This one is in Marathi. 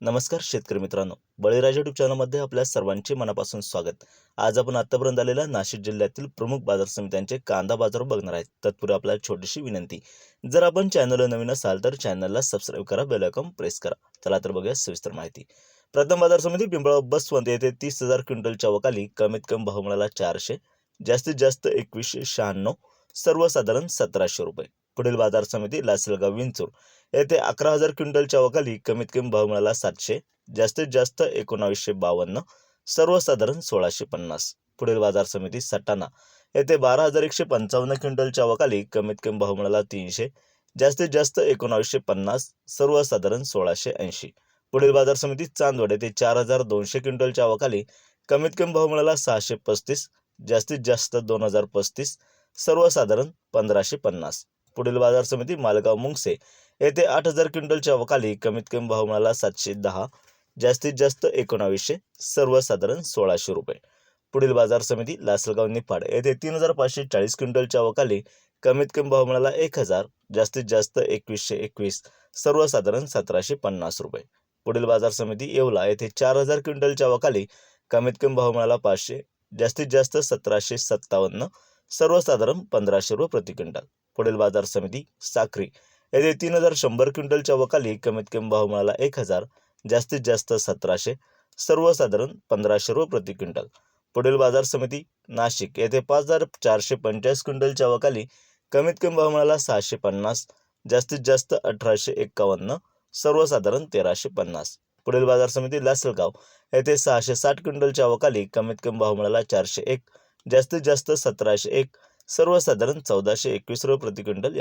नमस्कार शेतकरी मित्रांनो. बळीराजा युट्यूब चॅनलमध्ये आपल्या सर्वांचे मनापासून स्वागत. आज आपण आतापर्यंत आलेल्या नाशिक जिल्ह्यातील प्रमुख बाजार समित्यांचे कांदा बाजार बघणार आहेत. तत्पूर्वी आपल्याला छोटीशी विनंती जर आपण चॅनलला नवीन असाल तर चॅनलला सबस्क्राईब करा बेलकॉम प्रेस करा. चला तर बघूया सविस्तर माहिती. प्रथम बाजार समिती पिंपळा बसवंत येथे तीस हजार क्विंटलच्या वकाली कमीत कमी भाव मिळाला चारशे जास्तीत जास्त एकवीसशे शहाण्णव सर्वसाधारण सतराशे रुपये. पुढील बाजार समिती लासलगाव विंचूर. येथे अकरा हजार क्विंटलच्या वकाली कमीत कमी भाव मिळाला सातशे जास्तीत जास्त एकोणावीसशे बावन्न सर्वसाधारण सोळाशे पन्नास. पुढील बाजार समिती सटाणा. येथे बारा हजार एकशे पंचावन्न क्विंटलच्या वकाली कमीत कमी भाव मिळाला तीनशे जास्तीत जास्त एकोणावीसशे पन्नास सर्वसाधारण सोळाशे ऐंशी. पुढील बाजार समिती चांदवड. येथे चार हजार दोनशे क्विंटलच्या वकाली कमीत कमी भाव मिळाला सहाशे पस्तीस जास्तीत जास्त दोन हजार पस्तीस सर्वसाधारण पंधराशे पन्नास. पुढील बाजार समिती मालगाव मुंगसे येथे आठ हजार क्विंटलच्या वकाली कमीत कमी भाव मिळाला सातशे दहा जास्तीत जास्त एकोणावीसशे सर्वसाधारण सोळाशे रुपये. पुढील बाजार समिती लासलगाव निफाड येथे तीन हजार पाचशे चाळीस क्विंटलच्या वकाली कमीत कमी भाव मिळाला एक हजार जास्तीत जास्त एकवीसशे एकवीस सर्वसाधारण सतराशे पन्नास रुपये. पुढील बाजार समिती येवला येथे चार हजार क्विंटलच्या वकाली कमीत कमी भाव मिळाला पाचशे जास्तीत जास्त सतराशे सत्तावन्न सर्वसाधारण पंधराशे रुपये प्रति क्विंटल. पुढील बाजार समिती साखरी. येथे तीन हजार शंभर क्विंटलच्या वकाली कमीत कमी भाव मिळाला एक हजार जास्तीत जास्त सतराशे सर्वसाधारण पंधराशे रुपये प्रति क्विंटल. पुढील बाजार समिती नाशिक. येथे पाच हजार चारशे पंचेचाळीस क्विंटलच्या वकाली कमीत कमी भाव मिळाला सहाशे पन्नास जास्तीत जास्त अठराशे एक्कावन्न सर्वसाधारण तेराशे पन्नास. पुढील बाजार समिती लासलगाव. येथे सहाशे साठ क्विंटलच्या वकाली कमीत कमी भाव मिळाला चारशे एक जास्तीत जास्त सतराशे एक सर्वसाधारण चौदाशे एकवीस रुपये प्रति क्विंटल